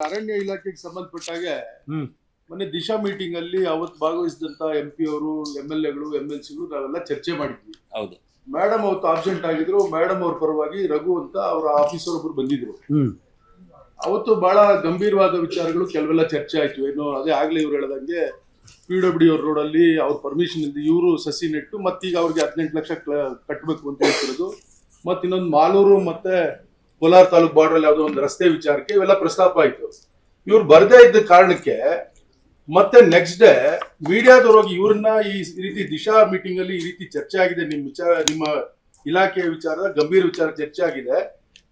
ಅರಣ್ಯ ಇಲಾಖೆಗೆ ಸಂಬಂಧಪಟ್ಟ ಹಾಗೆ ಮೊನ್ನೆ ದಿಶಾ ಮೀಟಿಂಗ್ ಅಲ್ಲಿ ಅವತ್ತು ಭಾಗವಹಿಸಿದಂತ ಎಂ ಪಿ ಅವರು ಎಂ ಎಲ್ ಎಗಳು ಎಂ ಎಲ್ ಸಿಗಳು ನಾವೆಲ್ಲ ಚರ್ಚೆ ಮಾಡಿದ್ವಿ. ಹೌದು. ಮೇಡಮ್ ಅವತ್ತು ಆಬ್ಸೆಂಟ್ ಆಗಿದ್ರು ಮೇಡಮ್ ಅವ್ರ ಪರವಾಗಿ ರಘು ಅಂತ ಅವರ ಆಫೀಸರ್ ಒಬ್ರು ಬಂದಿದ್ರು. ಅವತ್ತು ಬಹಳ ಗಂಭೀರವಾದ ವಿಚಾರಗಳು ಕೆಲವೆಲ್ಲ ಚರ್ಚೆ ಆಯ್ತು. ಏನು ಅದೇ ಆಗ್ಲೇ ಇವ್ರು ಹೇಳ್ದಂಗೆ ಪಿ ಡಬ್ಲ್ಯೂ ಅವ್ರ ಅಲ್ಲಿ ಅವ್ರ ಪರ್ಮಿಷನ್ ಇಂದ ಇವರು ಸಸಿ ನೆಟ್ಟು ಮತ್ತೀಗ ಅವ್ರಿಗೆ ಹದಿನೆಂಟು ಲಕ್ಷ ಕಟ್ಬೇಕು ಕಟ್ಟಬೇಕು ಅಂತ ಹೇಳ್ತಿರೋದು. ಮತ್ತೆ ಇನ್ನೊಂದು ಮಾಲೂರು ಮತ್ತೆ ಕೋಲಾರ ತಾಲೂಕ್ ಬಾರ್ಡರ್ ಯಾವುದೋ ಒಂದು ರಸ್ತೆ ವಿಚಾರಕ್ಕೆ ಇವೆಲ್ಲ ಪ್ರಸ್ತಾಪ ಆಯ್ತು. ಇವ್ರು ಬರದೇ ಇದ್ದ ಕಾರಣಕ್ಕೆ ಮತ್ತೆ ನೆಕ್ಸ್ಟ್ ಡೇ ಮೀಡಿಯಾದವ್ರು ಹೋಗಿ ಇವ್ರನ್ನ ಈ ರೀತಿ ದಿಶಾ ಮೀಟಿಂಗ್ ಅಲ್ಲಿ ಈ ರೀತಿ ಚರ್ಚೆ ಆಗಿದೆ. ನಿಮ್ಮ ವಿಚಾರ ನಿಮ್ಮ ಇಲಾಖೆಯ ವಿಚಾರದ ಗಂಭೀರ ವಿಚಾರ ಚರ್ಚೆ ಆಗಿದೆ.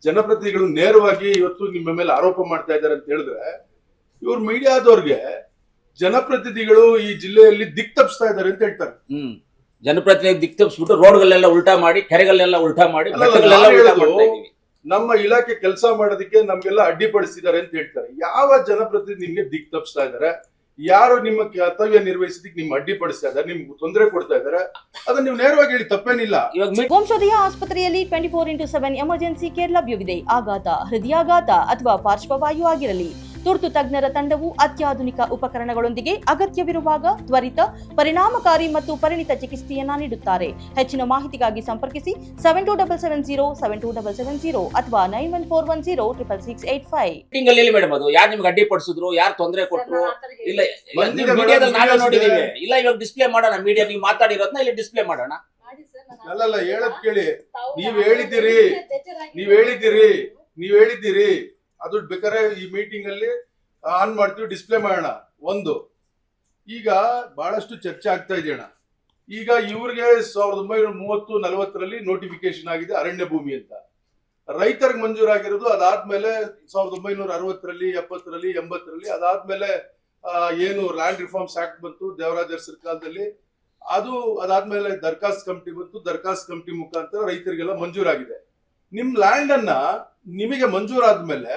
ಜನಪ್ರತಿನಿಧಿಗಳು ನೇರವಾಗಿ ಇವತ್ತು ನಿಮ್ಮ ಮೇಲೆ ಆರೋಪ ಮಾಡ್ತಾ ಇದ್ದಾರೆ ಅಂತ ಹೇಳಿದ್ರೆ ಇವ್ರು ಮೀಡಿಯಾದವ್ರಿಗೆ ಜನಪ್ರತಿನಿಧಿಗಳು ಈ ಜಿಲ್ಲೆಯಲ್ಲಿ ದಿಕ್ ತಪ್ಪಿಸ್ತಾ ಇದ್ದಾರೆ ಅಂತ ಹೇಳ್ತಾರೆ. ಹ್ಮ್. ಜನಪ್ರತಿನಿಧಿ ದಿಕ್ ತಪ್ಪಿಸ್ಬಿಟ್ಟು ರೋಡ್ಗಳೆಲ್ಲ ಉಲ್ಟಾ ಮಾಡಿ ಕೆರೆಗಳನ್ನೆಲ್ಲ ಉಲ್ಟಾ ಮಾಡಿ ಅಲ್ಲ, ಅಲ್ಲ, ಬೆಟ್ಟಗಳೆಲ್ಲ ಉಲ್ಟಾ ಹೇಳೋದು- ಮಾಡ್ತಾ ಇದೀವಿ ನಮ್ಮ ಇಲಾಖೆ ಕೆಲಸ ಮಾಡೋದಕ್ಕೆ ನಮ್ಗೆಲ್ಲ ಅಡ್ಡಿಪಡಿಸಿದ್ದಾರೆ ಅಂತ ಹೇಳ್ತಾರೆ. ಯಾವ ಜನಪ್ರತಿನಿಧಿ ನಿಮ್ಗೆ ದಿಕ್ ತಪ್ಪಿಸ್ತಾ ಇದ್ದಾರೆ? ಯಾರು ನಿಮ್ಮ ಕರ್ತವ್ಯ ನಿರ್ವಹಿಸಿದಕ್ಕೆ ನಿಮ್ ಅಡ್ಡಿಪಡಿಸ್ತಾ ಇದ್ದಾರೆ? ನಿಮ್ಗೆ ತೊಂದರೆ ಕೊಡ್ತಾ ಇದ್ದಾರೆ? ಅದನ್ನ ನೀವು ನೇರವಾಗಿ ಹೇಳಿ ತಪ್ಪೇನಿಲ್ಲ. ವಂಶೋದಯ ಆಸ್ಪತ್ರೆಯಲ್ಲಿ twenty four into seven emergency care ಲಭ್ಯವಿದೆ. ಆಘಾತ ಹೃದಯಾಘಾತ ಅಥವಾ ಪಾರ್ಶ್ವವಾಯು ಆಗಿರಲಿ. ತುರ್ತು ತಜ್ಞರ ತಂಡವು ಅತ್ಯಾಧುನಿಕ ಉಪಕರಣಗಳೊಂದಿಗೆ ಅಗತ್ಯವಿರುವಾಗ ತ್ವರಿತ ಪರಿಣಾಮಕಾರಿ ಮತ್ತು ಪರಿಣಿತ ಚಿಕಿತ್ಸೆಯನ್ನ ನೀಡುತ್ತಾರೆ. ಹೆಚ್ಚಿನ ಮಾಹಿತಿಗಾಗಿ ಸಂಪರ್ಕಿಸಿ seven two double seven zero seven two double seven zero ಅಥವಾ nine one four one zero triple six eight five ತಿಂಗಳಲ್ಲಿ ಅಲ್ಲಿ ಮೇಡಮ್ ಅದು ಯಾರು ನಿಮ್ಗೆ ಅಡ್ಡಿ ಪಡಿಸಿದ್ರು ಯಾರು ತೊಂದರೆ ಕೊಟ್ರು? ಇಲ್ಲ ಮೀಡಿಯಾದಲ್ಲಿ ನಾವೇ ನೋಡಿದೀವಿ. ಇಲ್ಲ ಇವಾಗ ಡಿಸ್ಪ್ಲೇ ಮಾಡೋಣ. ಮೀಡಿಯಾ ನೀವು ಮಾತಾಡಿರೋದನ್ನ ಇಲ್ಲಿ ಡಿಸ್ಪ್ಲೇ ಮಾಡೋಣ. ಅಲ್ಲಲ್ಲ ಹೇಳದ್ ಕೇಳಿ. ನೀವ್ ಹೇಳಿದ್ದೀರಿ. ನೀವ್ ಹೇಳಿದ್ದೀರಿ. ನೀವ್ ಹೇಳಿದ್ದೀರಿ. ಅದು ಬೇಕಾದ್ರೆ ಈ ಮೀಟಿಂಗ್ ಅಲ್ಲಿ ಆನ್ ಮಾಡ್ತೀವಿ ಡಿಸ್ಪ್ಲೇ ಮಾಡೋಣ. ಒಂದು. ಈಗ ಬಹಳಷ್ಟು ಚರ್ಚೆ ಆಗ್ತಾ ಇದೆಯಣ ಈಗ ಇವ್ರಿಗೆ ಸಾವಿರದ ಒಂಬೈನೂರ ಮೂವತ್ತು, ನಲವತ್ತರಲ್ಲಿ ನೋಟಿಫಿಕೇಶನ್ ಆಗಿದೆ, ಅರಣ್ಯ ಭೂಮಿ ಅಂತ. ರೈತರಿಗೆ ಮಂಜೂರಾಗಿರೋದು ಅದಾದ್ಮೇಲೆ ಸಾವಿರದ ಒಂಬೈನೂರ ಅರವತ್ತರಲ್ಲಿ, ಎಪ್ಪತ್ತರಲ್ಲಿ, ಎಂಬತ್ತರಲ್ಲಿ, ಅದಾದ್ಮೇಲೆ ಏನು ಲ್ಯಾಂಡ್ ರಿಫಾರ್ಮ್ಸ್ ಆಕ್ಟ್ ಬಂತು, ದೇವರಾಜರ ಸರ್ಕಾರದಲ್ಲಿ. ಅದು ಅದಾದ್ಮೇಲೆ ದರ್ಖಾಸ್ ಕಮಿಟಿ ಬಂತು ದರ್ಖಾಸ್ ಕಮಿಟಿ ಮುಖಾಂತರ ರೈತರಿಗೆಲ್ಲ ಮಂಜೂರಾಗಿದೆ. ನಿಮ್ ಲ್ಯಾಂಡ್ ಅನ್ನ ನಿಮಗೆ ಮಂಜೂರಾದ್ಮೇಲೆ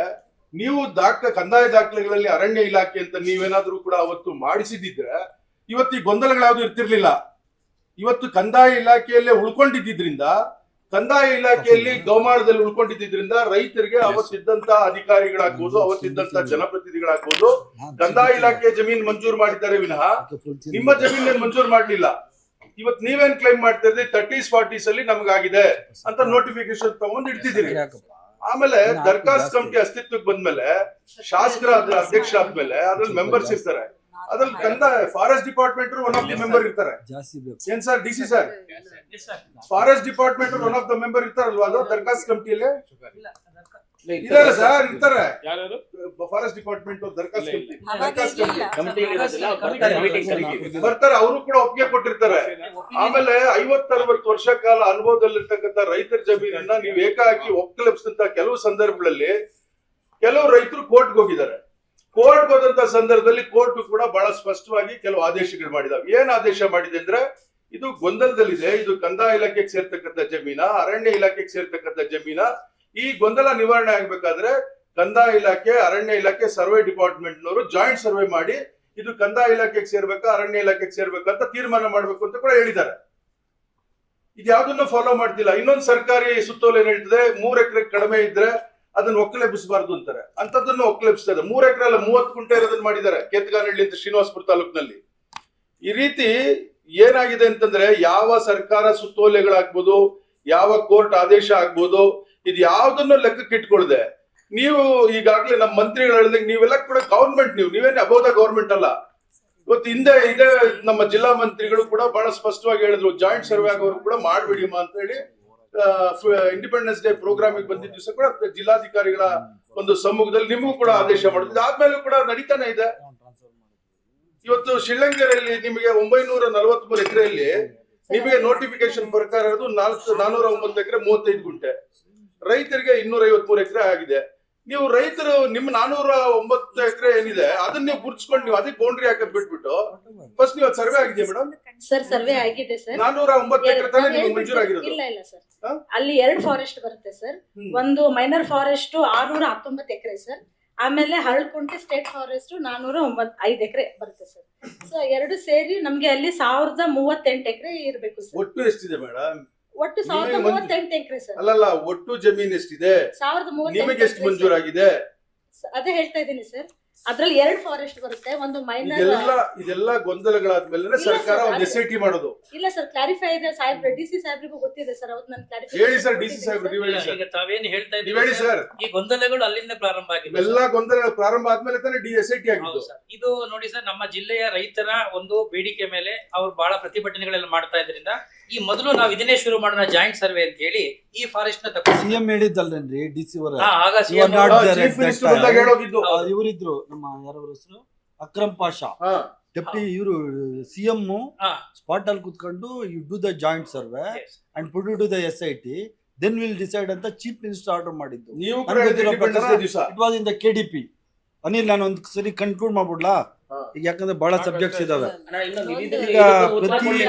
ನೀವು ದಾಖಲೆ ಕಂದಾಯ ದಾಖಲೆಗಳಲ್ಲಿ ಅರಣ್ಯ ಇಲಾಖೆ ಅಂತ ನೀವೇನಾದ್ರೂ ಕೂಡ ಅವತ್ತು ಮಾಡಿಸಿದಿದ್ರೆ ಇವತ್ತು ಈ ಗೊಂದಲಗಳಾವ್ದು ಇರ್ತಿರ್ಲಿಲ್ಲ. ಇವತ್ತು ಕಂದಾಯ ಇಲಾಖೆಯಲ್ಲೇ ಉಳ್ಕೊಂಡಿದ್ದರಿಂದ ಕಂದಾಯ ಇಲಾಖೆಯಲ್ಲಿ ಗೌಮಾಳದಲ್ಲಿ ಉಳ್ಕೊಂಡಿದ್ದರಿಂದ ರೈತರಿಗೆ ಅವತ್ತಿದ್ದಂತ ಅಧಿಕಾರಿಗಳಾಗ್ಬೋದು ಅವತ್ತಿದ್ದಂತ ಜನಪ್ರತಿನಿಧಿಗಳಾಗ್ಬೋದು ಕಂದಾಯ ಇಲಾಖೆಯ ಜಮೀನ್ ಮಂಜೂರು ಮಾಡಿದ್ದಾರೆ ವಿನಃ ನಿಮ್ಮ ಜಮೀನ್ ಮಂಜೂರು ಮಾಡ್ಲಿಲ್ಲ. ಇವತ್ ನೀವೇನ್ ಕ್ಲೈಮ್ ಮಾಡ್ತಾ ಇದ್ರಿ? ತರ್ಟೀಸ್ ಫಾರ್ಟೀಸ್ ಅಲ್ಲಿ ನಮಗಾಗಿದೆ ಅಂತ ನೋಟಿಫಿಕೇಶನ್ ತಗೊಂಡು ಇಡ್ತಿದ್ದೀರಿ. ಆಮೇಲೆ ದರ್ಖಾಸ್ತ್ ಕಮಿಟಿ ಅಸ್ತಿತ್ವಕ್ಕೆ ಬಂದ್ಮೇಲೆ ಶಾಸಕರ ಅಧ್ಯಕ್ಷ ಆದ್ಮೇಲೆ ಅದ್ರಲ್ಲಿ ಮೆಂಬರ್ಸ್ ಇರ್ತಾರೆ. ಅದ್ರಲ್ಲಿ ಕಂದ forest department one of the member ಇರ್ತಾರೆ. ಏನ್ sir D C sir forest department one of the member ಇರ್ತಾರಲ್ವಾ? ಅದು ದರ್ಖಾಸ್ ಕಮಿಟಿಯಲ್ಲಿ? ಇದಾರೆ ಸರ್ ಇರ್ತಾರೆ. ಫಾರೆಸ್ಟ್ ಡಿಪಾರ್ಟ್ಮೆಂಟ್ ದರ್ಖಾಸ್ ಕಮಿಟಿ. ದರ್ಖಾಸ್ ಕಮಿಟಿ. ಕಮಿಟಿ ಇರೋದಿಲ್ಲ ಅವ್ರು ಬರ್ತಾರೆ ಅವರು ಕೂಡ ಒಪ್ಪಿಗೆ ಕೊಟ್ಟಿರ್ತಾರೆ. ಆಮೇಲೆ ಐವತ್ತರವತ್ತು ವರ್ಷ ಕಾಲ ಅನುಭವದಲ್ಲಿರ್ತಕ್ಕಂಥ ರೈತರ ಜಮೀನನ್ನ ನೀವು ಏಕಾಕಿ ಒಕ್ಕಲಪ್ಸಿದಂತ ಕೆಲವು ಸಂದರ್ಭಗಳಲ್ಲಿ ಕೆಲವು ರೈತರು ಕೋರ್ಟ್ಗೆ ಹೋಗಿದ್ದಾರೆ. ಕೋರ್ಟ್ಗೆ ಹೋದಂತ ಸಂದರ್ಭದಲ್ಲಿ ಕೋರ್ಟ್ ಕೂಡ ಬಹಳ ಸ್ಪಷ್ಟವಾಗಿ ಕೆಲವು ಆದೇಶಗಳು ಮಾಡಿದಾವೆ. ಏನ್ ಆದೇಶ ಮಾಡಿದೆ ಅಂದ್ರೆ, ಇದು ಗೊಂದಲದಲ್ಲಿದೆ. ಇದು ಕಂದಾಯ ಇಲಾಖೆಗೆ ಸೇರ್ತಕ್ಕಂಥ ಜಮೀನ, ಅರಣ್ಯ ಇಲಾಖೆಗೆ ಸೇರ್ತಕ್ಕಂಥ ಜಮೀನ. ಈ ಗೊಂದಲ ನಿವಾರಣೆ ಆಗ್ಬೇಕಾದ್ರೆ ಕಂದಾಯ ಇಲಾಖೆ, ಅರಣ್ಯ ಇಲಾಖೆ, ಸರ್ವೆ ಡಿಪಾರ್ಟ್ಮೆಂಟ್ ನವರು ಜಾಯಿಂಟ್ ಸರ್ವೆ ಮಾಡಿ, ಇದು ಕಂದಾಯ ಇಲಾಖೆಗೆ ಸೇರ್ಬೇಕಾ, ಅರಣ್ಯ ಇಲಾಖೆಗೆ ಸೇರ್ಬೇಕಂತ ತೀರ್ಮಾನ ಮಾಡಬೇಕು ಅಂತ ಕೂಡ ಹೇಳಿದ್ದಾರೆ. ಇದು ಯಾವ್ದನ್ನು ಫಾಲೋ ಮಾಡ್ತಿಲ್ಲ. ಇನ್ನೊಂದು ಸರ್ಕಾರಿ ಸುತ್ತೋಲೆ ಏನ್ ಹೇಳ್ತದೆ ಮೂರ್ ಎಕರೆ ಕಡಿಮೆ ಇದ್ರೆ ಅದನ್ನ ಒಕ್ಕಲೆಬ್ಬಿಸಬಾರ್ದು ಅಂತಾರೆ. ಅಂತದನ್ನು ಒಕ್ಕಲೆಬ್ಸ್ತಾ ಇದೆ. ಮೂರ್ ಎಕರೆ ಅಲ್ಲ ಮೂವತ್ತು ಕುಂಟೆ ಇರೋದನ್ನ ಮಾಡಿದ್ದಾರೆ. ಕೇತ್ಗಾನಹಳ್ಳಿ ಅಂತ ಶ್ರೀನಿವಾಸಪುರ ತಾಲೂಕಿನಲ್ಲಿ. ಈ ರೀತಿ ಏನಾಗಿದೆ ಅಂತಂದ್ರೆ ಯಾವ ಸರ್ಕಾರ ಸುತ್ತೋಲೆಗಳಾಗ್ಬೋದು, ಯಾವ ಕೋರ್ಟ್ ಆದೇಶ ಆಗ್ಬೋದು, ಇದು ಯಾವ್ದನ್ನು ಲೆಕ್ಕಕ್ಕೆ ಇಟ್ಕೊಳ್ದೆ, ನೀವು ಈಗಾಗಲೇ ನಮ್ಮ ಮಂತ್ರಿಗಳು ಹೇಳಿದಂಗೆ ನೀವೆಲ್ಲ ಕೂಡ ಗೌರ್ಮೆಂಟ್ ನೀವು, ನೀವೇನು ಅಬೋಧ ಗೌರ್ಮೆಂಟ್ ಅಲ್ಲ. ಇವತ್ತು ಹಿಂದೆ ಇದೇ ನಮ್ಮ ಜಿಲ್ಲಾ ಮಂತ್ರಿಗಳು ಕೂಡ ಬಹಳ ಸ್ಪಷ್ಟವಾಗಿ ಹೇಳಿದ್ರು ಜಾಯಿಂಟ್ ಸರ್ವೆ ಆಗೋರು ಕೂಡ ಮಾಡ್ಬಿಡಿಮ್ಮ ಅಂತ ಹೇಳಿ ಇಂಡಿಪೆಂಡೆನ್ಸ್ ಡೇ ಪ್ರೋಗ್ರಾಮಿಗೆ ಬಂದಿದ್ದ ದಿವಸ ಕೂಡ ಜಿಲ್ಲಾಧಿಕಾರಿಗಳ ಒಂದು ಸಮ್ಮುಖದಲ್ಲಿ ನಿಮಗೂ ಕೂಡ ಆದೇಶ ಮಾಡಿದ್ರು. ಆದ್ಮೇಲೂ ಕೂಡ ನಡೀತಾನೆ ಇದೆ. ಇವತ್ತು ಶ್ರೀಲಂಕೆಯಲ್ಲಿ ನಿಮಗೆ ಒಂಬೈನೂರ ನಲವತ್ಮೂರು ಎಕರೆಯಲ್ಲಿ ನಿಮಗೆ ನೋಟಿಫಿಕೇಶನ್ ಪ್ರಕಾರ ನಾಲ್ಕು ನಾನೂರ ಒಂಬತ್ತು ಎಕರೆ ಮೂವತ್ತೈದು ಗುಂಟೆ. ರೈತರಿಗೆ ಇನ್ನೂರ ಐವತ್ಮೂರು ಎಕರೆ ಆಗಿದೆ. ನೀವು ರೈತರು ನಿಮ್ಮ ನಾನೂರ ಒಂಬತ್ತು ಎಕರೆ ಏನಿದೆ ಅದನ್ನ ನೀವು ಗುರ್ಸ್ಕೊಂಡು ನೀವು ಅದಕ್ಕೆ ಬೌಂಡ್ರಿ ಹಾಕಿ ಬಿಟ್ಬಿಟ್ಟು ಫಸ್ಟ್ ನೀವು ಸರ್ವೆ ಆಗಿದೆಯಾ ಮೇಡಮ್ ಸರ್ ಸರ್ವೆ ಆಗಿದೆ ಸರ್ ನಾನೂರ ಒಂಬತ್ತು ಎಕರೆ ತಾನೇ ನಿಮ್ಗೆ ಮಂಜೂರಾಗಿರೋದು ಇಲ್ಲ ಇಲ್ಲ ಸರ್ ಅಲ್ಲಿ ಎರಡು ಫಾರೆಸ್ಟ್ ಬರುತ್ತೆ ಸರ್ ಒಂದು ಮೈನರ್ ಫಾರೆಸ್ಟ್ ಆರ್ನೂರ ಹತ್ತೊಂಬತ್ತು ಎಕರೆ ಸರ್ ಆಮೇಲೆ ಹರಳ್ಕುಂಟೆ ಸ್ಟೇಟ್ ಫಾರೆಸ್ಟ್ ನಾನೂರ ಒಂಬತ್ ಐದು ಎಕರೆ ಬರುತ್ತೆ ಸರ್ ಸೊ ಎರಡು ಸೇರಿ ನಮ್ಗೆ ಅಲ್ಲಿ ಸಾವಿರದ ಮೂವತ್ತೆಂಟು ಎಕರೆ ಇರಬೇಕು ಸರ್ ಒಟ್ಟು ಎಷ್ಟಿದೆ ಮೇಡಮ್ ಒಟ್ಟು ಸಾವಿರದ ನಿಮಗೆ ಮಂಜೂ- ಮೂವತ್ತೆಂಟು ಎಕರೆ ಸರ್. ಅಲ್ಲಲ್ಲ ಒಟ್ಟು ಜಮೀನ್ ಎಷ್ಟಿದೆ? ಸಾವಿರದ ನಿಮಗೆ ಎಷ್ಟು ಮೂವತ್ತೆಂಟು ಮಂಜೂರಾಗಿದೆ? ಅದೇ ಹೇಳ್ತಾ ಇದ್ದೀನಿ ಸರ್. ಅದ್ರಲ್ಲಿ ಎರಡು ಫಾರೆಸ್ಟ್ ಬರುತ್ತೆ ಒಂದು ಮೈನರ್ ಇದೆಲ್ಲ ಇದೆಲ್ಲ ಗೊಂದಲಗಳಾದ್ಮೇಲೆ ಇಲ್ಲ ಸರ್ಕಾರ ಸರ್, ಒಂದು ಅದು- ಎಸ್ ಐ ಟಿ ಮಾಡೋದು. ಇಲ್ಲ ಸರ್ ಕ್ಲಾರಿಫೈ ಇದೆ ಸಾಹೇಬ್ರೆ. ಡಿ ಸಿ ಸಾಹೇಬ್ರಿಗೂ ಗೊತ್ತಿದೆ ಸರ್ ಅವತ್ತು ನಾನು ಕ್ಲಾರಿಫೈ ಹೇಳಿ ಸರ್ ಡಿ ಸಿ ಸಾಹೇಬ್ರು ನೀವು ಹೇಳಿ ಸರ್. ಈಗ ತಾವೇನು ಹೇಳ್ತಾ ಇದ್ದೀವಿ ಹೇಳಿ ಇದ್ದೀರಿ ಸರ್. ಈ ಗೊಂದಲಗಳು ಅಲ್ಲಿಂದ ಪ್ರಾರಂಭ ಆಗಿದೆ ಇವೆಲ್ಲ ಗೊಂದಲಗಳು ಪ್ರಾರಂಭ ಆದ್ಮೇಲೆ ತಾನೇ ಡಿ ಎಸ್ ಐ ಟಿ ಹೌದು ಆಗಿದ್ದು ಸರ್. ಇದು ನೋಡಿ ಸರ್ ನಮ್ಮ ಜಿಲ್ಲೆಯ ರೈತರ ಒಂದು ಬೇಡಿಕೆ ಮೇಲೆ ಅವ್ರು ಬಹಳ ಪ್ರತಿಭಟನೆಗಳೆಲ್ಲ ಮಾಡ್ತಾ ಇದ್ರಿಂದ ಈ ಮೊದಲು ನಾವು ಇದನ್ನೇ ಶುರು ಮಾಡೋಣ ಜಾಯಿಂಟ್ ಸರ್ವೆ ಅಂತ ಹೇಳಿ ಈ ಫಾರೆಸ್ಟ್ನ ತಗೊಂಡು ಸಿಎಂ ಹೇಳಿದ್ದಲ್ಲೇನ್ರಿ ಡಿ ಸಿ ಅವರ? ಹಾ, ಆಗ ಸಿಎಂ. ಇವರಿದ್ರು ನಮ್ಮ ಯಾರವ್ರ ಹೆಸರು? ಅಕ್ರಮ್ ಪಾಷಾ. ಹಾ. ಡೆಪ್ಟಿ ಇವರು ಸಿಎಂ ಸ್ಪಾಟ್ ಅಲ್ಲಿ ಕುತ್ಕೊಂಡು you do the joint survey and put to the S I T then will decide ಅಂತ ಚೀಫ್ ಮಿನಿಸ್ಟರ್ ಆರ್ಡರ್ ಮಾಡಿದ್ದು. It was in the K D P Anil ನಾನು ಒಂದ್ ಸರಿ ಕನ್ಕ್ಲೂಡ್ ಮಾಡ್ಬಿಡ್ಲಾ? ಈಗ ಯಾಕಂದ್ರೆ ಬಹಳ ಸಬ್ಜೆಕ್ಟ್ಸ್ ಇದಾವೆ. ಈಗ ಪ್ರತಿ-.